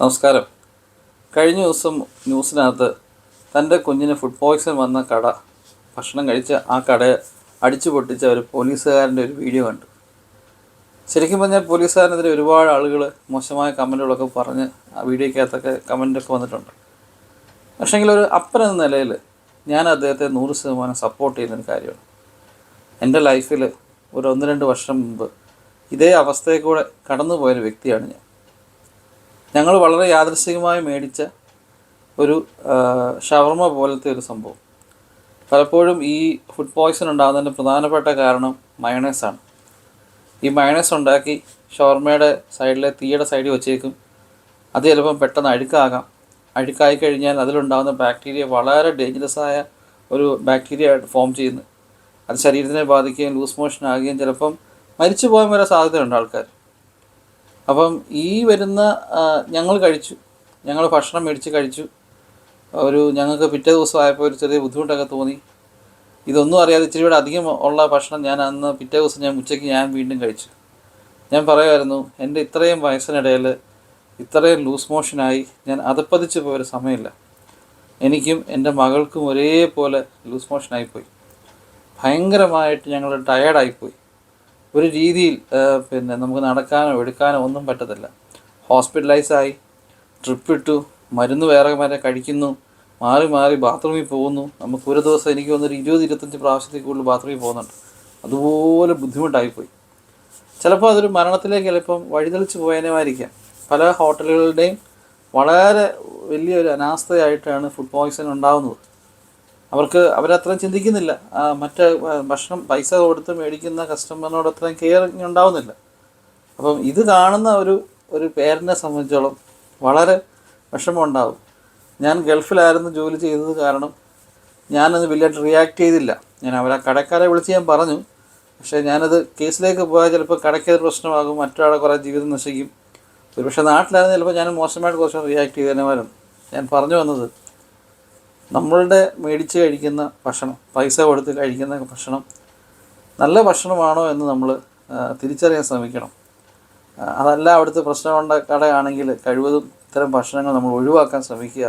നമസ്കാരം. കഴിഞ്ഞ ദിവസം ന്യൂസിനകത്ത് തന്റെ കുഞ്ഞിന് ഫുഡ് പോയ്സൺ വന്ന കട ഭക്ഷണം കഴിച്ച ആ കട അടിച്ചു പൊട്ടിച്ച ഒരു പോലീസുകാരന്റെ ഒരു വീഡിയോ കണ്ടു. ശരിക്കും പറഞ്ഞാൽ പോലീസുകാരനെതിരെ ഒരുപാട് ആളുകൾ മോശമായ കമന്റുകളൊക്കെ പറഞ്ഞ് ആ വീഡിയോക്കകത്തൊക്കെ കമന്റൊക്കെ വന്നിട്ടുണ്ട്. പക്ഷേങ്കിൽ ഒരു അപ്പൻ എന്ന നിലയിൽ ഞാൻ അദ്ദേഹത്തെ നൂറ് ശതമാനം സപ്പോർട്ട് ചെയ്യുന്നൊരു കാര്യമാണ്. എന്റെ ലൈഫിൽ ഒരു ഒന്ന് രണ്ട് വർഷം മുമ്പ് ഇതേ അവസ്ഥയിൽ കൂടെ കടന്നു പോയൊരു വ്യക്തിയാണ് ഞാൻ. ഞങ്ങൾ വളരെ യാദൃശികമായി മേടിച്ച ഒരു ഷവർമ പോലത്തെ ഒരു സംഭവം. പലപ്പോഴും ഈ ഫുഡ് പോയ്സൺ ഉണ്ടാകുന്നതിന്റെ പ്രധാനപ്പെട്ട കാരണം മയണൈസാണ് ഈ മയണൈസ് ഉണ്ടാക്കി ഷവർമയുടെ സൈഡിലെ തീയുടെ സൈഡിൽ വെച്ചേക്കും. അത് ചിലപ്പം പെട്ടെന്ന് അഴുക്കാകാം. അഴുക്കായി കഴിഞ്ഞാൽ അതിലുണ്ടാകുന്ന ബാക്ടീരിയ വളരെ ഡേഞ്ചറസ് ആയ ഒരു ബാക്ടീരിയ ആയിട്ട് ഫോം ചെയ്യുന്നു. അത് ശരീരത്തിനെ ബാധിക്കുകയും ലൂസ് മോഷൻ ആകുകയും ചിലപ്പം മരിച്ചു പോകാൻ വരെ സാധ്യതയുണ്ട് ആൾക്കാർ. അപ്പം ഈ വരുന്ന ഞങ്ങൾ കഴിച്ചു. ഞങ്ങൾ ഭക്ഷണം മേടിച്ച് കഴിച്ചു. ഒരു ഞങ്ങൾക്ക് പിറ്റേ ദിവസം ആയപ്പോൾ ഒരു ചെറിയ ബുദ്ധിമുട്ടൊക്കെ തോന്നി. ഇതൊന്നും അറിയാതെ ഇച്ചിരി കൂടെ അധികം ഉള്ള ഭക്ഷണം ഞാൻ അന്ന് പിറ്റേ ദിവസം ഞാൻ ഉച്ചയ്ക്ക് ഞാൻ വീണ്ടും കഴിച്ചു. ഞാൻ പറയുമായിരുന്നു എന്റെ ഇത്രയും വയസ്സിനിടയിൽ ഇത്രയും ലൂസ് മോഷനായി ഞാൻ അതപ്പതിച്ച് പോയൊരു സമയമില്ല. എനിക്കും എന്റെ മകൾക്കും ഒരേപോലെ ലൂസ് മോഷനായിപ്പോയി. ഭയങ്കരമായിട്ട് ഞങ്ങൾ ടയേർഡായിപ്പോയി. ഒരു രീതിയിൽ പിന്നെ നമുക്ക് നടക്കാനോ എടുക്കാനോ ഒന്നും പറ്റത്തില്ല. ഹോസ്പിറ്റലൈസായി ട്രിപ്പ് ഇട്ടു മരുന്ന് വേറെ വരെ കഴിക്കുന്നു മാറി മാറി ബാത്റൂമിൽ പോകുന്നു. നമുക്ക് ഒരു ദിവസം എനിക്ക് വന്നൊരു ഇരുപത് ഇരുപത്തഞ്ച് പ്രാവശ്യത്തിൽ കൂടുതൽ ബാത്റൂമിൽ പോകുന്നുണ്ട്. അതുപോലെ ബുദ്ധിമുട്ടായിപ്പോയി. ചിലപ്പോൾ അതൊരു മരണത്തിലേക്ക് ചിലപ്പം വഴിതെളിച്ച് പോയതിനുമായിരിക്കാം പല ഹോട്ടലുകളുടെയും വളരെ വലിയൊരു അനാസ്ഥയായിട്ടാണ് ഫുഡ് പോയ്സൺ ഉണ്ടാകുന്നത് അവർക്ക് അവരത്രയും ചിന്തിക്കുന്നില്ല. മറ്റ് ഭക്ഷണം പൈസ കൊടുത്ത് മേടിക്കുന്ന കസ്റ്റമറിനോട് അത്രയും കെയറിങ് ഉണ്ടാവുന്നില്ല അപ്പം ഇത് കാണുന്ന ഒരു ഒരു പേരനെ സംബന്ധിച്ചോളം വളരെ വിഷമം ഉണ്ടാവും ഞാൻ ഗൾഫിലായിരുന്നു ജോലി ചെയ്തത് കാരണം ഞാനത് വലിയായിട്ട് റിയാക്ട് ചെയ്തില്ല. ഞാൻ അവരെ കടക്കാരെ വിളിച്ച് ഞാൻ പറഞ്ഞു. പക്ഷേ ഞാനത് കേസിലേക്ക് പോയാൽ ചിലപ്പോൾ കടയ്ക്കത് പ്രശ്നമാകും മറ്റൊരാളെ കുറേ ജീവിതം നശിക്കും. ഒരുപക്ഷെ നാട്ടിലായിരുന്നു ചിലപ്പോൾ ഞാൻ മോശമായിട്ട് കുറച്ച് റിയാക്ട് ചെയ്തതിനുമാരും ഞാൻ പറഞ്ഞു വന്നത് നമ്മളുടെ മേടിച്ച് കഴിക്കുന്ന ഭക്ഷണം പൈസ കൊടുത്ത് കഴിക്കുന്ന ഭക്ഷണം നല്ല ഭക്ഷണമാണോ എന്ന് നമ്മൾ തിരിച്ചറിയാൻ ശ്രമിക്കണം. അതല്ല അവിടുത്തെ പ്രശ്നമുണ്ട കടയാണെങ്കിൽ കഴിവതും ഇത്തരം ഭക്ഷണങ്ങൾ നമ്മൾ ഒഴിവാക്കാൻ ശ്രമിക്കുക.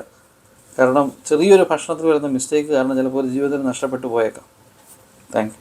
കാരണം ചെറിയൊരു ഭക്ഷണത്തിൽ വരുന്ന മിസ്റ്റേക്ക് കാരണം ചിലപ്പോൾ ഒരു ജീവിതത്തിന് നഷ്ടപ്പെട്ടു പോയേക്കാം. താങ്ക്